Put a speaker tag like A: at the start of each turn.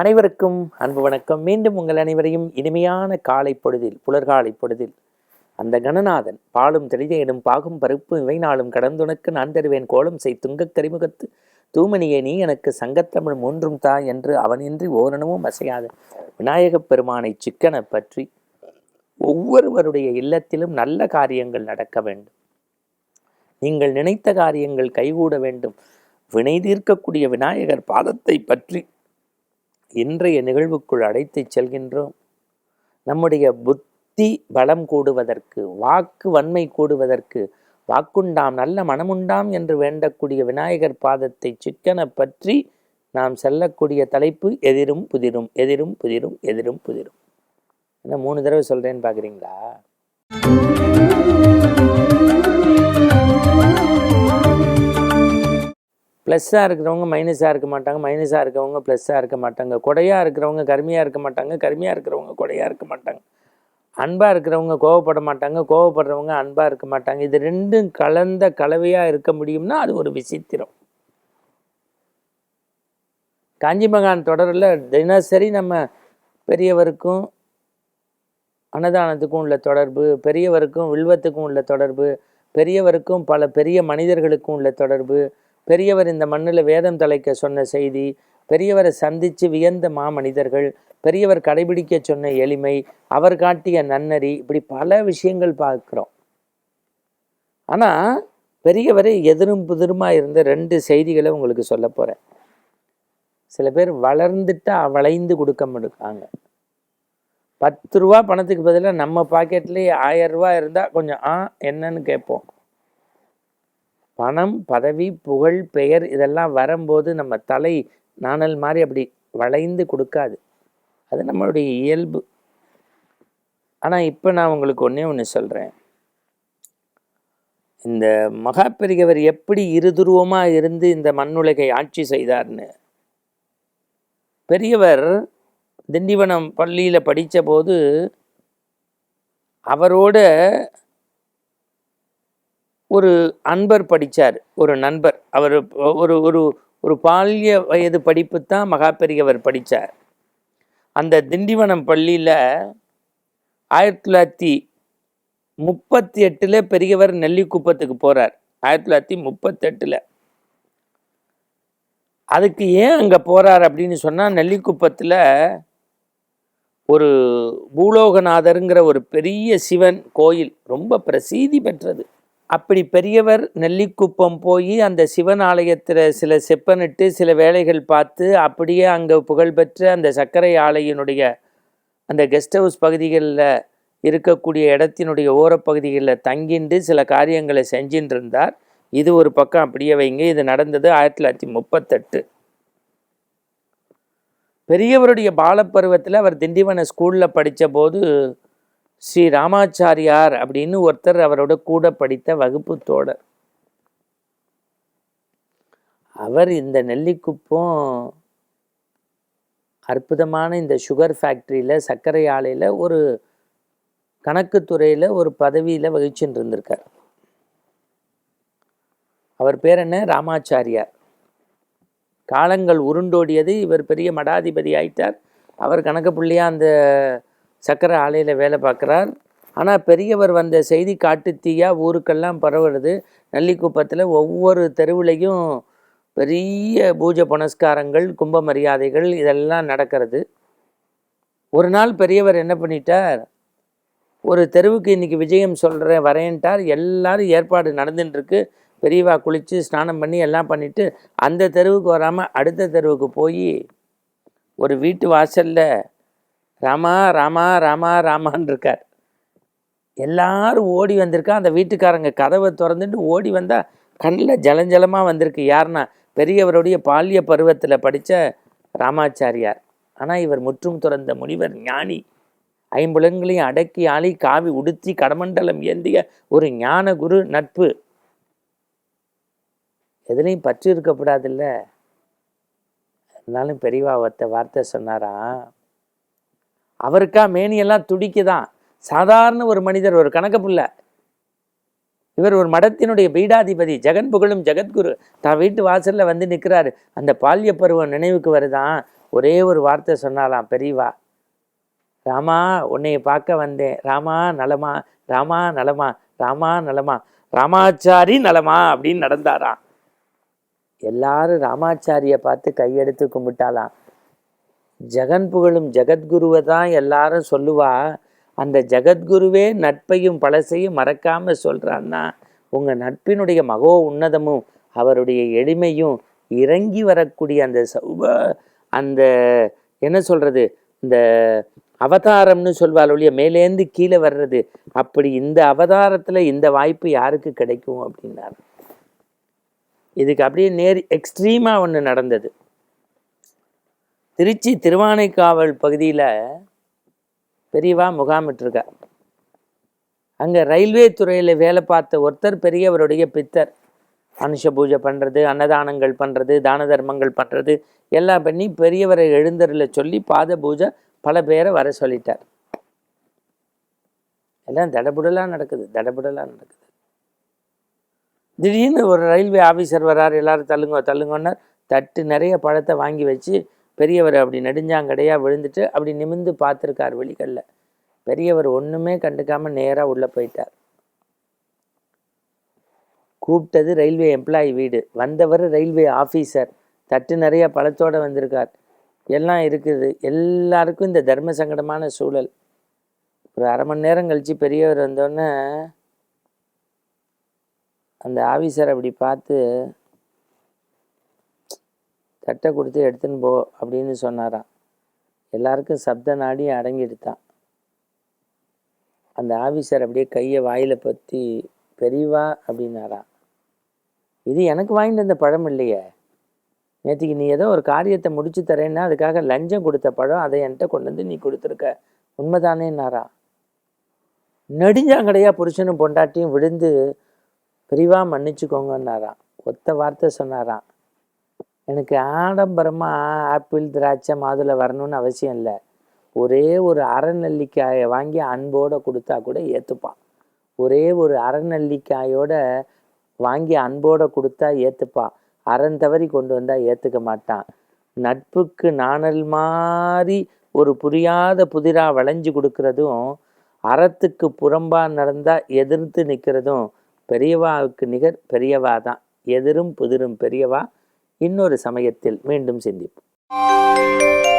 A: அனைவருக்கும் அன்பு வணக்கம் மீண்டும் உங்கள் அனைவரையும் இனிமையான காலை பொழுதில் புலர்காலை பொழுதில் அந்த கணநாதன் பாலும் தெளித எனும் பாகும் பருப்பும் இவை நாளும் கடந்துனக்கு நான் தருவேன் கோலம் செய் துங்கக் கரிமுகத்து தூமணியே நீ எனக்கு சங்கத்தமிழ் மூன்றும் தா என்று அவனின்றி ஓரணமும் அசையாத விநாயகப் பெருமானை சிக்கனை பற்றி ஒவ்வொருவருடைய இல்லத்திலும் நல்ல காரியங்கள் நடக்க வேண்டும் நீங்கள் நினைத்த காரியங்கள் கைகூட வேண்டும் வினை தீர்க்கக்கூடிய விநாயகர் பாதத்தை பற்றி இன்றைய நிகழ்வுக்குள் அடைத்து செல்கின்றோம் நம்முடைய புத்தி பலம் கூடுவதற்கு வாக்கு வன்மை கூடுவதற்கு வாக்குண்டாம் நல்ல மனமுண்டாம் என்று வேண்டக்கூடிய விநாயகர் பாதத்தை சிக்கன பற்றி நாம் செல்லக்கூடிய தலைப்பு எதிரும் புதிரும் எதிரும் புதிரும் எதிரும் புதிரும் என்ன மூணு தடவை சொல்கிறேன்னு பார்க்குறீங்களா ப்ளஸ்ஸாக இருக்கிறவங்க மைனஸாக இருக்க மாட்டாங்க மைனஸாக இருக்கவங்க ப்ளஸ்ஸாக இருக்க மாட்டாங்க கொடையாக இருக்கிறவங்க கருமையாக இருக்க மாட்டாங்க கருமையாக இருக்கிறவங்க கொடையாக இருக்க மாட்டாங்க அன்பாக இருக்கிறவங்க கோவப்பட மாட்டாங்க கோவப்படுறவங்க அன்பாக இருக்க மாட்டாங்க இது ரெண்டும் கலந்த கலவையாக இருக்க முடியும்னா அது ஒரு விசித்திரம் காஞ்சி மகான் தொடரில் தினசரி நம்ம பெரியவருக்கும் அன்னதானத்துக்கும் உள்ள தொடர்பு பெரியவருக்கும் வில்வத்துக்கும் உள்ள தொடர்பு பெரியவருக்கும் பல பெரிய மனிதர்களுக்கும் உள்ள தொடர்பு பெரியவர் இந்த மண்ணில் வேதம் தலைக்க சொன்ன செய்தி பெரியவரை சந்தித்து வியந்த மாமனிதர்கள் பெரியவர் கடைபிடிக்க சொன்ன எளிமை அவர் காட்டிய நன்னறி இப்படி பல விஷயங்கள் பார்க்குறோம் ஆனால் பெரியவரை எதிரும் புதிருமாக இருந்த ரெண்டு செய்திகளை உங்களுக்கு சொல்ல போகிறேன் சில பேர் வளர்ந்துட்டா வளைந்து கொடுக்க மாட்டாங்க பத்து ரூபா பணத்துக்கு பதிலாக நம்ம பாக்கெட்லேயே ஆயிரம் ரூபா இருந்தால் கொஞ்சம் ஆ என்னன்னு கேட்போம் பணம் பதவி புகழ் பெயர் இதெல்லாம் வரும்போது நம்ம தலை நாணல் மாதிரி அப்படி வளைந்து கொடுக்காது அது நம்மளுடைய இயல்பு ஆனால் இப்போ நான் உங்களுக்கு ஒன்றே ஒன்று சொல்கிறேன் இந்த மகாபெரியவர் எப்படி இருதுருவமாக இருந்து இந்த மண்ணுலகை ஆட்சி செய்தார்னு பெரியவர் திண்டிவனம் பள்ளியில் படித்த போது அவரோட ஒரு அன்பர் படித்தார் ஒரு நண்பர் அவர் ஒரு ஒரு ஒரு பால்ய வயது படிப்பு தான் மகாபெரியவர் படித்தார் அந்த திண்டிவனம் பள்ளியில் ஆயிரத்தி தொள்ளாயிரத்தி முப்பத்தி எட்டில் பெரியவர் நெல்லிக்குப்பத்துக்கு போகிறார் ஆயிரத்தி தொள்ளாயிரத்தி முப்பத்தெட்டில் அதுக்கு ஏன் அங்கே போகிறார் அப்படின்னு சொன்னால் நெல்லிக்குப்பத்தில் ஒரு பூலோகநாதருங்கிற ஒரு பெரிய சிவன் கோயில் ரொம்ப பிரசீதி பெற்றது அப்படி பெரியவர் நெல்லிக்குப்பம் போய் அந்த சிவன் ஆலயத்தில் சில செப்பனிட்டு சில வேலைகள் பார்த்து அப்படியே அங்கே புகழ்பெற்ற அந்த சர்க்கரை ஆலையினுடைய அந்த கெஸ்ட் ஹவுஸ் பகுதிகளில் இருக்கக்கூடிய இடத்தினுடைய ஓரப்பகுதிகளில் தங்கிண்டு சில காரியங்களை செஞ்சுட்டு இருந்தார் இது ஒரு பக்கம் அப்படியே வைங்க இது நடந்தது ஆயிரத்தி தொள்ளாயிரத்தி முப்பத்தெட்டு பெரியவருடைய பாலப்பருவத்தில் அவர் திண்டிவன ஸ்கூலில் படித்த போது ஸ்ரீ ராமாச்சாரியார் அப்படின்னு ஒருத்தர் அவரோட கூட படித்த வகுப்பு தோடர் அவர் இந்த நெல்லிக்குப்பம் அற்புதமான இந்த சுகர் ஃபேக்ட்ரியில் சர்க்கரை ஆலையில் ஒரு கணக்கு துறையில் ஒரு பதவியில் வகிச்சுட்டு இருந்திருக்கார் அவர் பேர் என்ன ராமாச்சாரியார் காலங்கள் உருண்டோடியது இவர் பெரிய மடாதிபதி ஆயிட்டார் அவர் கணக்கு புள்ளியாக அந்த சக்கர ஆலையில் வேலை பார்க்குறார் ஆனால் பெரியவர் வந்த செய்தி காட்டு தீயாக ஊருக்கெல்லாம் பரவுறது நல்லிக்குப்பத்தில் ஒவ்வொரு தெருவிலையும் பெரிய பூஜை புனஸ்காரங்கள் கும்ப மரியாதைகள் இதெல்லாம் நடக்கிறது ஒரு நாள் பெரியவர் என்ன பண்ணிட்டார் ஒரு தெருவுக்கு இன்றைக்கி விஜயம் சொல்கிற வரேன்ட்டார் எல்லாரும் ஏற்பாடு நடந்துட்டுருக்கு பெரியவா குளித்து ஸ்நானம் பண்ணி எல்லாம் பண்ணிவிட்டு அந்த தெருவுக்கு வராமல் அடுத்த தெருவுக்கு போய் ஒரு வீட்டு வாசலில் ராமா ராமா ராமா ராமான் இருக்கார் எல்லாரும் ஓடி வந்திருக்கா அந்த வீட்டுக்காரங்க கதவை திறந்துட்டு ஓடி வந்தால் கண்ணில் ஜலஞ்சலமாக வந்திருக்கு யாருன்னா பெரியவருடைய பால்ய பருவத்தில் படித்த ராமாச்சாரியார் ஆனால் இவர் முற்றும் துறந்த முனிவர் ஞானி ஐம்புலங்களையும் அடக்கி ஆளி காவி உடுத்தி கடமண்டலம் ஏந்திய ஒரு ஞான குரு நட்பு எதுலேயும் பற்று இருக்கக்கூடாதுல்ல இருந்தாலும் பெரியவா ஒத்த வார்த்தை சொன்னாரான் அவருக்கா மேனியெல்லாம் துடிக்குதான் சாதாரண ஒரு மனிதர் ஒரு கணக்கு புள்ள இவர் ஒரு மடத்தினுடைய பீடாதிபதி ஜெகன் புகழும் ஜெகத்குரு தான் வீட்டு வாசலில் வந்து நிற்கிறாரு அந்த பால்ய பருவம் நினைவுக்கு வருதான் ஒரே ஒரு வார்த்தை சொன்னாலாம் பெரியவா ராமா உன்னைய பார்க்க வந்தேன் ராமா நலமா ராமா நலமா ராமா நலமா ராமாச்சாரி நலமா அப்படின்னு நடந்தாராம் எல்லாரும் ராமாச்சாரியை பார்த்து கையெடுத்து கும்பிட்டாலாம் ஜெகன் புகழும் ஜெகத்குருவை தான் எல்லாரும் சொல்லுவா அந்த ஜெகத்குருவே நட்பையும் பழசையும் மறக்காமல் சொல்கிறான்னா உங்கள் நட்பினுடைய மகோ உன்னதமும் அவருடைய எளிமையும் இறங்கி வரக்கூடிய அந்த சௌப அந்த என்ன சொல்கிறது இந்த அவதாரம்னு சொல்வாள் ஒழிய மேலேந்து கீழே வர்றது அப்படி இந்த அவதாரத்தில் இந்த வாய்ப்பு யாருக்கு கிடைக்கும் அப்படின்னாரு இதுக்கு அப்படியே நேர் எக்ஸ்ட்ரீமாக ஒன்று நடந்தது திருச்சி திருவானைக்காவல் பகுதியில் பெரியவா முகாமிட்டுருக்க அங்கே ரயில்வே துறையில் வேலை பார்த்த ஒருத்தர் பெரியவருடைய பித்தர் மனுஷ பூஜை பண்ணுறது அன்னதானங்கள் பண்ணுறது தான தர்மங்கள் பண்ணுறது எல்லாம் பண்ணி பெரியவரை எழுந்தரில் சொல்லி பாத பூஜை பல பேரை வர சொல்லிட்டார் எல்லாம் தடபுடலாக நடக்குது தடபுடலாக நடக்குது திடீர்னு ஒரு ரயில்வே ஆஃபீஸர் வரார் எல்லாரும் தள்ளுங்க தள்ளுங்கன்னார் தட்டு நிறைய பழத்தை வாங்கி வச்சு பெரியவர் அப்படி நெடுஞ்சாங்கடையாக விழுந்துட்டு அப்படி நிமிந்து பார்த்துருக்கார் வெளிகளில் பெரியவர் ஒன்றுமே கண்டுக்காமல் நேராக உள்ளே போயிட்டார் கூப்பிட்டது ரயில்வே எம்ப்ளாயி வீடு வந்தவர் ரயில்வே ஆஃபீஸர் தட்டு நிறைய பழத்தோடு வந்திருக்கார் எல்லாம் இருக்குது எல்லாருக்கும் இந்த தர்ம சங்கடமான சூழல் ஒரு அரை மணி நேரம் கழித்து பெரியவர் வந்தோடனே அந்த ஆஃபீஸர் அப்படி பார்த்து தட்டை கொடுத்து எடுத்துன்னு போ அப்படின்னு சொன்னாராம் எல்லாருக்கும் சப்த நாடியும் அடங்கிடுத்தான் அந்த ஆஃபீஸர் அப்படியே கையை வாயில் பற்றி பெரியவா அப்படின்னாராம் இது எனக்கு வாங்கிட்டு வந்த பழம் இல்லையே நேற்றுக்கு நீ ஏதோ ஒரு காரியத்தை முடிச்சு தரேன்னா அதுக்காக லஞ்சம் கொடுத்த பழம் அதை என்கிட்ட கொண்டு வந்து நீ கொடுத்துருக்க உண்மைதானேன்னாரா நெடுஞ்சாங்கடையா புருஷனும் பொண்டாட்டியும் விழுந்து பிரிவாக மன்னிச்சுக்கோங்கன்னாராம் ஒத்த வார்த்தை சொன்னாராம் எனக்கு ஆடம்பரமாக ஆப்பிள் திராட்சை மாதுளை வரணும்னு அவசியம் இல்லை ஒரே ஒரு அறநெல்லிக்காயை வாங்கி அன்போடு கொடுத்தா கூட ஏற்றுப்பான் ஒரே ஒரு அறநெல்லிக்காயோட வாங்கி அன்போடு கொடுத்தா ஏற்றுப்பான் அறன் தவறி கொண்டு வந்தால் ஏற்றுக்க மாட்டான் நட்புக்கு நாணல் மாதிரி ஒரு புரியாத புதிராக வளைஞ்சு கொடுக்கறதும் அறத்துக்கு புறம்பாக நடந்தால் எதிர்த்து நிற்கிறதும் பெரியவாவுக்கு நிகர் பெரியவா தான் எதிரும் புதிரும் பெரியவா இன்னொரு சமயத்தில் மீண்டும் சிந்திப்போம்